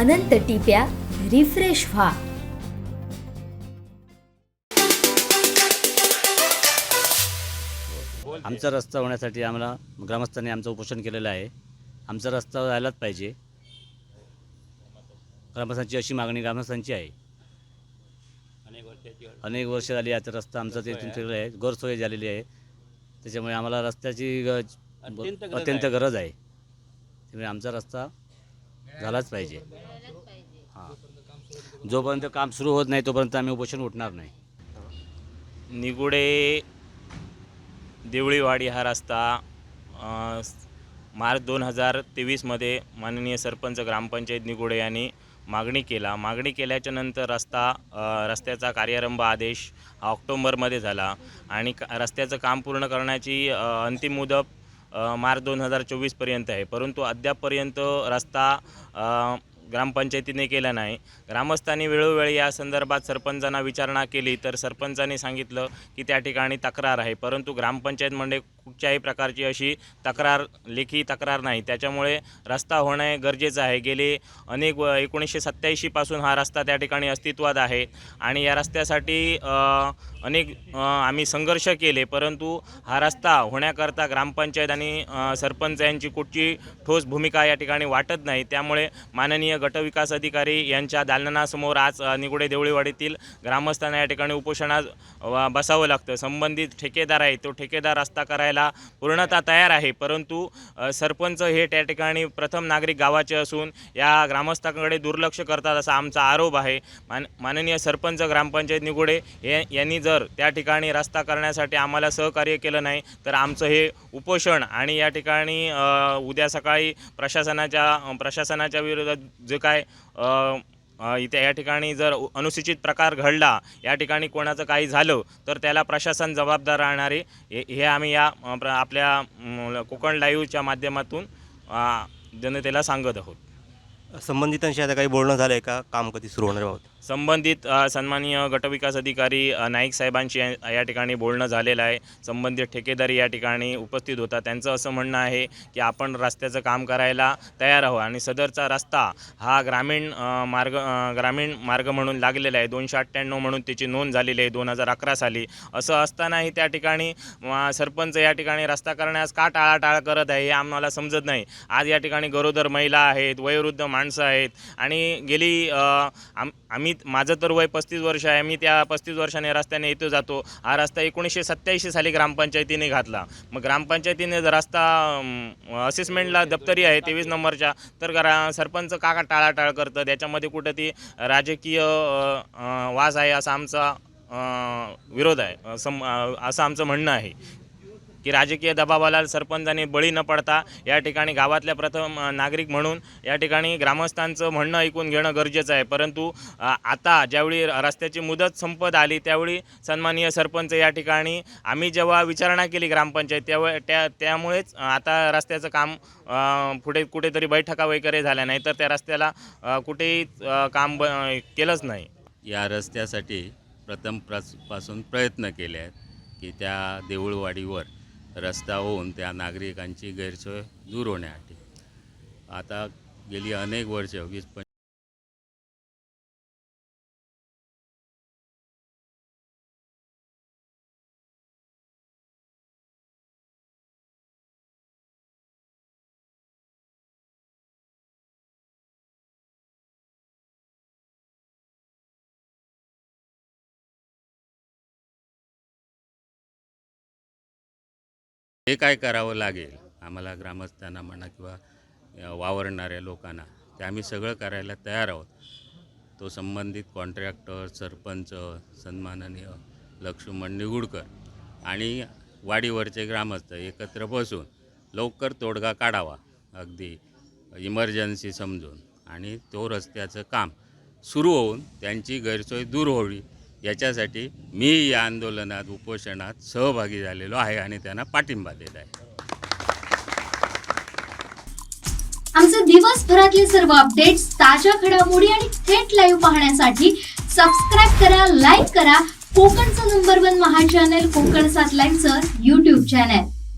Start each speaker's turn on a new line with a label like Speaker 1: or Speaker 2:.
Speaker 1: अनंत टिप्या refresh व्हा.
Speaker 2: आमचा रस्ता होण्यासाठी आम्हाला ग्रामस्थांनी आमचं उपोषण केलेलं आहे. आमचा रस्ता व्हायलाच पाहिजे. ग्रामस्थांची अशी मागणी ग्रामस्थांची आहे. अनेक वर्ष झाली आता रस्ता आमचा ते ठेवलेला आहे. गैरसोय झालेली आहे. त्याच्यामुळे आम्हाला रस्त्याची अत्यंत गरज आहे. त्यामुळे आमचा रस्ता झालाच पाहिजे. हां. जोपर्यंत काम सुरू होत नाही तोपर्यंत आम्ही उपोषण उठणार नाही.
Speaker 3: निगुडे देवळीवाडी हा रस्ता मार्च दोन हजार तेवीसमध्ये माननीय सरपंच ग्रामपंचायत निगुडे यांनी मागणी केला. मागणी केल्याच्यानंतर रस्ता रस्त्याचा कार्यारंभ आदेश हा ऑक्टोंबरमध्ये झाला आणि का रस्त्याचं काम पूर्ण करण्याची अंतिम मुदत मार्च दोन हजार चोवीसपर्यंत आहे. परंतु अद्यापपर्यंत रस्ता ग्रामपंचायतीने केला नाही. ग्रामस्थांनी वेळोवेळी या संदर्भात सरपंचांना विचारणा केली तर सरपंचांनी सांगितलं की त्या ठिकाणी तक्रार आहे. परंतु ग्रामपंचायत म्हणजे कुठच्याही प्रकारची अशी तक्रार लेखी तक्रार नाही. त्याच्यामुळे रस्ता होणे गरजेचं आहे. गेले अनेक व एकोणीसशे सत्त्याऐंशीपासून हा रस्ता त्या ठिकाणी अस्तित्वात आहे आणि या रस्त्यासाठी अनेक आम्ही संघर्ष केले परंतु हा रस्ता होण्याकरता ग्रामपंचायत आणि सरपंच यांची कुठची ठोस भूमिका या ठिकाणी वाटत नाही. त्यामुळे माननीय गटविकास अधिकारी यांच्या दालनासमोर आज निगुडे देवळीवाडीतील ग्रामस्थांना या ठिकाणी उपोषणात बसावं लागतं. संबंधित ठेकेदार आहे तो ठेकेदार रस्ता करायला पूर्णतः तयार आहे. परंतु सरपंच हे त्या ठिकाणी प्रथम नागरिक गावाचे असून या ग्रामस्थांकडे दुर्लक्ष करतात असा आमचा आरोप आहे. मान माननीय सरपंच ग्रामपंचायत निगुडे हे यांनी जर त्या ठिकाणी रस्ता करण्यासाठी आम्हाला सहकार्य केलं नाही तर आमचं हे उपोषण आणि या ठिकाणी उद्या सकाळी प्रशासनाच्या प्रशासनाच्या विरोधात जे काय इथे या ठिकाणी जर अनुसूचित प्रकार घडला या ठिकाणी कोणाचं काही झालं तर त्याला प्रशासन जबाबदार राहणारे हे हे आम्ही या प्र- आपल्या कोकण लाईव्हच्या माध्यमातून जनतेला सांगत आहोत.
Speaker 4: संबंधितांशी आता काही बोलणं झालं आहे का? काम कधी सुरू होणार आहोत?
Speaker 3: संबंधित सन्माननीय गटविकास अधिकारी नाईक साहेबांशी या या ठिकाणी बोलणं झालेलं आहे. संबंधित ठेकेदारी या ठिकाणी उपस्थित होता त्यांचं असं म्हणणं आहे की आपण रस्त्याचं काम करायला तयार आहोत आणि सदरचा रस्ता हा ग्रामीण मार्ग ग्रामीण मार्ग म्हणून लागलेला आहे. दोनशे अठ्ठ्याण्णव म्हणून त्याची नोंद झालेली आहे दोन हजार अकरा साली. असं असतानाही त्या ठिकाणी सरपंच या ठिकाणी रस्ता करण्यास का टाळाटाळ करत आहे हे आम्हाला समजत नाही. आज या ठिकाणी गरोदर महिला आहेत वयोवृद्ध माणसं आहेत आणि गेली आम आम्ही माझं तर वय पस्तीस वर्ष आहे मी त्या पस्तीस वर्षाने रस्त्याने येतो जातो. हा रस्ता एकोणीसशे सत्त्याऐंशी साली ग्रामपंचायतीने घातला. मग ग्रामपंचायतीने जर रस्ता असेसमेंटला दप्तरी आहे तेवीस नंबरच्या तर ग्रा सरपंच का का टाळाटाळ करतं. त्याच्यामध्ये कुठं ती राजकीय वास आहे असा आमचा विरोध आहे. सम असं आमचं म्हणणं आहे. की राजकीय दबावाला सरपंचाने बळी न पडता या ठिकाणी गावातल्या प्रथम नागरिक म्हणून या ठिकाणी ग्रामस्थांचं म्हणणं ऐकून घेणं गरजेचं आहे. परंतु आता ज्यावेळी रस्त्याची मुदत संपत आली त्यावेळी सन्माननीय सरपंच या ठिकाणी आम्ही जेव्हा विचारणा केली ग्रामपंचायत त्यावे त्या त्यामुळेच आता रस्त्याचं काम पुढे कुठेतरी बैठका वगैरे झाल्या नाही तर त्या रस्त्याला कुठेही काम ब केलंच नाही.
Speaker 5: या रस्त्यासाठी प्रथम प्रसपासून प्रयत्न केले आहेत की त्या देऊळवाडीवर रस्ता होऊन त्या नागरिकांची गैरसोय दूर होण्यासाठी. आता गेली अनेक वर्ष वीस हे काय करावं लागेल? आम्हाला ग्रामस्थांना म्हणा किंवा वावरणाऱ्या लोकांना ते आम्ही सगळं करायला तयार आहोत. तो संबंधित कॉन्ट्रॅक्टर सरपंच सन्माननीय लक्ष्मण निगुडकर आणि वाडीवरचे ग्रामस्थ एकत्र बसून लवकर तोडगा काढावा अगदी इमर्जन्सी समजून. आणि तो रस्त्याचं काम सुरू होऊन त्यांची गैरसोय दूर व्हावी याच्यासाठी मी या आंदोलनात उपोषणात सहभागी झालेलो आहे आणि त्यांना पाठिंबा देत आहे.
Speaker 6: आमचे दिवसभरातले सर्व अपडेट्स ताज्या घडामोडी आणि थेट लाईव्ह पाहण्यासाठी सबस्क्राईब करा लाईक करा. कोकणचं नंबर वन महा चॅनल कोकण सात लाईनचं युट्यूब चॅनल